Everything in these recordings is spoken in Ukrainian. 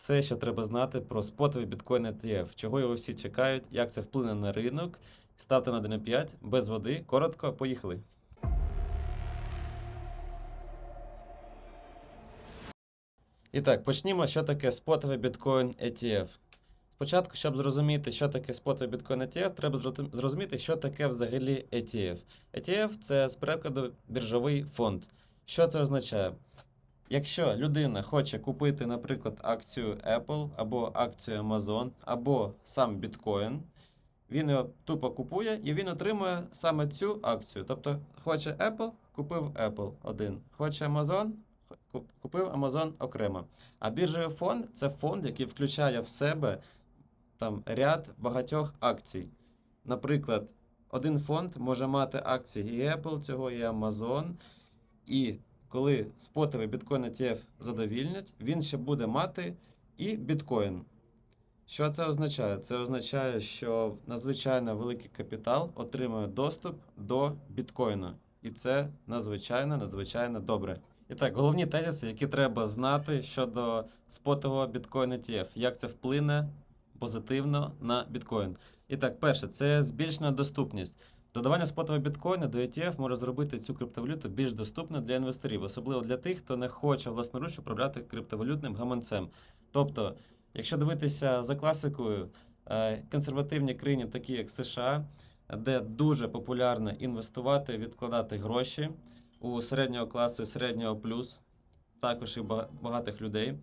Все, що треба знати про спотовий біткоін ETF, чого його всі чекають, як це вплине на ринок. Ставте на 1.5, без води. Коротко, поїхали. І так, почнімо, що таке спотовий біткоін ETF. Спочатку, щоб зрозуміти, що таке спотовий біткоін ETF, треба зрозуміти, що таке взагалі ETF. ETF це з перекладу біржовий фонд. Що це означає? Якщо людина хоче купити, наприклад, акцію Apple або акцію Amazon, або сам біткоін, він його тупо купує і він отримує саме цю акцію. Тобто, хоче Apple, купив Apple один, хоче Amazon, купив Amazon окремо. А біржовий фонд це фонд, який включає в себе там ряд багатьох акцій. Наприклад, один фонд може мати акції і Apple, цього, і Amazon. І коли спотовий біткоін ETF задовільнять, він ще буде мати і біткоін. Що це означає? Це означає, що надзвичайно великий капітал отримує доступ до біткоїну. І це надзвичайно, надзвичайно добре. І так, головні тезиси, які треба знати щодо спотового біткоін ETF, як це вплине позитивно на біткоін. І так, перше, це збільшена доступність. Додавання спотового біткоїна до ETF може зробити цю криптовалюту більш доступною для інвесторів, особливо для тих, хто не хоче власноруч управляти криптовалютним гаманцем. Тобто, якщо дивитися за класикою, е, консервативні країни, такі як США, де дуже популярно інвестувати, відкладати гроші у середнього класу і середнього плюс, також і ба- багатих людей,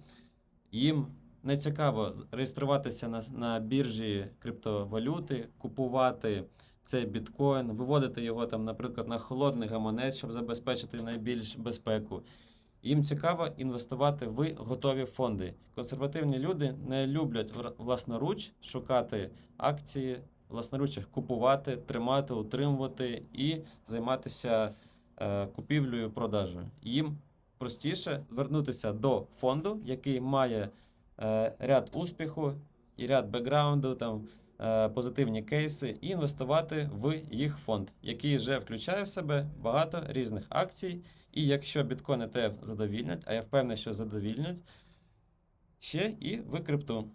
їм не цікаво реєструватися на, на біржі криптовалюти, купувати цей біткоін, виводити його там, наприклад, на холодний гаманець, щоб забезпечити найбільш безпеку. Їм цікаво інвестувати в готові фонди. Консервативні люди не люблять власноруч шукати акції, власноруч їх купувати, тримати, утримувати і займатися е, купівлею продажею. Їм простіше звернутися до фонду, який має е, ряд успіху і ряд бекграунду, там позитивні кейси, і інвестувати в їх фонд, який вже включає в себе багато різних акцій. І якщо біткоін ETF задовільнять, а я впевнений, що задовільнять, ще і в крипту.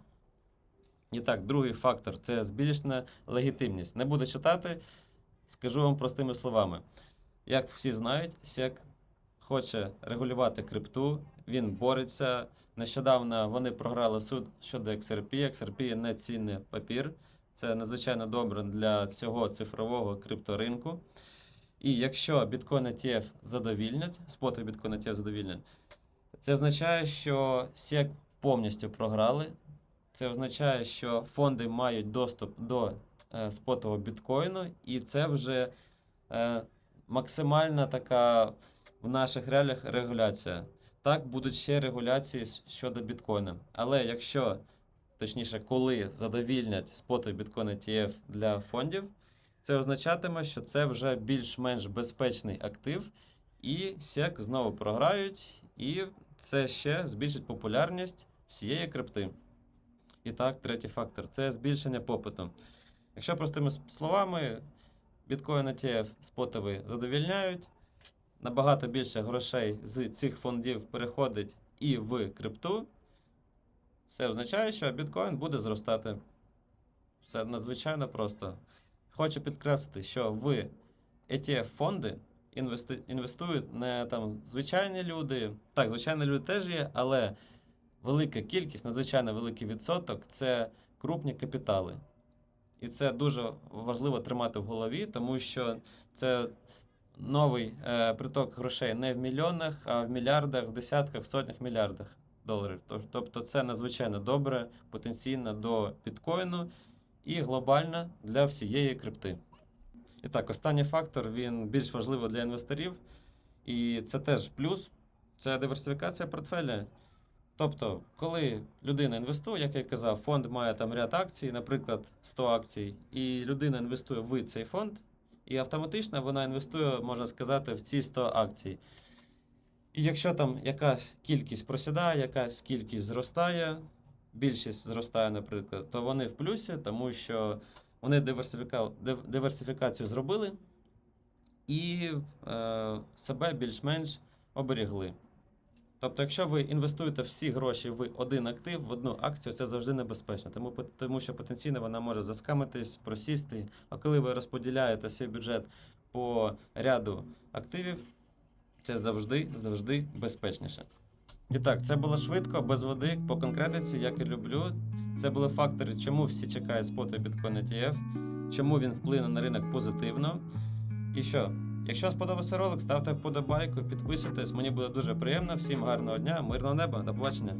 І так, другий фактор це збільшена легітимність. Не буду читати, скажу вам простими словами. Як всі знають, SEC хоче регулювати крипту, він бореться. Нещодавно вони програли суд щодо XRP. XRP не цінний папір. Це надзвичайно добре для цього цифрового крипторинку. І якщо біткоін ETF задовільнять, споти біткоін ETF задовільнять, це означає, що SEC повністю програли. Це означає, що фонди мають доступ до е, спотового біткоїну, і це вже е, максимальна така в наших реаліях регуляція. Так, будуть ще регуляції щодо біткоїна. Але якщо, точніше, коли задовільнять спотовий біткоін ETF для фондів, це означатиме, що це вже більш-менш безпечний актив, і SEC знову програють, і це ще збільшить популярність всієї крипти. І так, третій фактор це збільшення попиту. Якщо простими словами, біткоін ETF спотовий задовільняють, набагато більше грошей з цих фондів переходить і в крипту. Це означає, що біткоін буде зростати. Все надзвичайно просто. Хочу підкреслити, що в ETF-фонди інвестують не там звичайні люди. Так, звичайні люди теж є, але велика кількість, надзвичайно великий відсоток це крупні капітали. І це дуже важливо тримати в голові, тому що це новий е, приток грошей не в мільйонах, а в мільярдах, в десятках, в сотнях мільярдах доларів. Тобто це надзвичайно добре потенційно до біткоїну і глобально для всієї крипти. І так, останній фактор він більш важливий для інвесторів, і це теж плюс це диверсифікація портфеля. Тобто, коли людина інвестує, як я казав, фонд має там ряд акцій, наприклад, 100 акцій, і людина інвестує в цей фонд, і автоматично вона інвестує, можна сказати, в ці 100 акцій. І якщо там якась кількість просідає, якась кількість зростає, більшість зростає, наприклад, то вони в плюсі, тому що вони диверсифіка... диверсифікацію зробили і е, себе більш-менш оберігли. Тобто, якщо ви інвестуєте всі гроші в один актив, в одну акцію, це завжди небезпечно, тому, тому що потенційно вона може заскамитись, просісти. А коли ви розподіляєте свій бюджет по ряду активів, це завжди, завжди безпечніше. І так, це було швидко, без води, по конкретиці, як і люблю. Це були фактори, чому всі чекають спот біткоін ETF, чому він вплине на ринок позитивно. І що? Якщо сподобався ролик, ставте вподобайку, підписуйтесь, мені буде дуже приємно. Всім гарного дня, мирного неба, до побачення.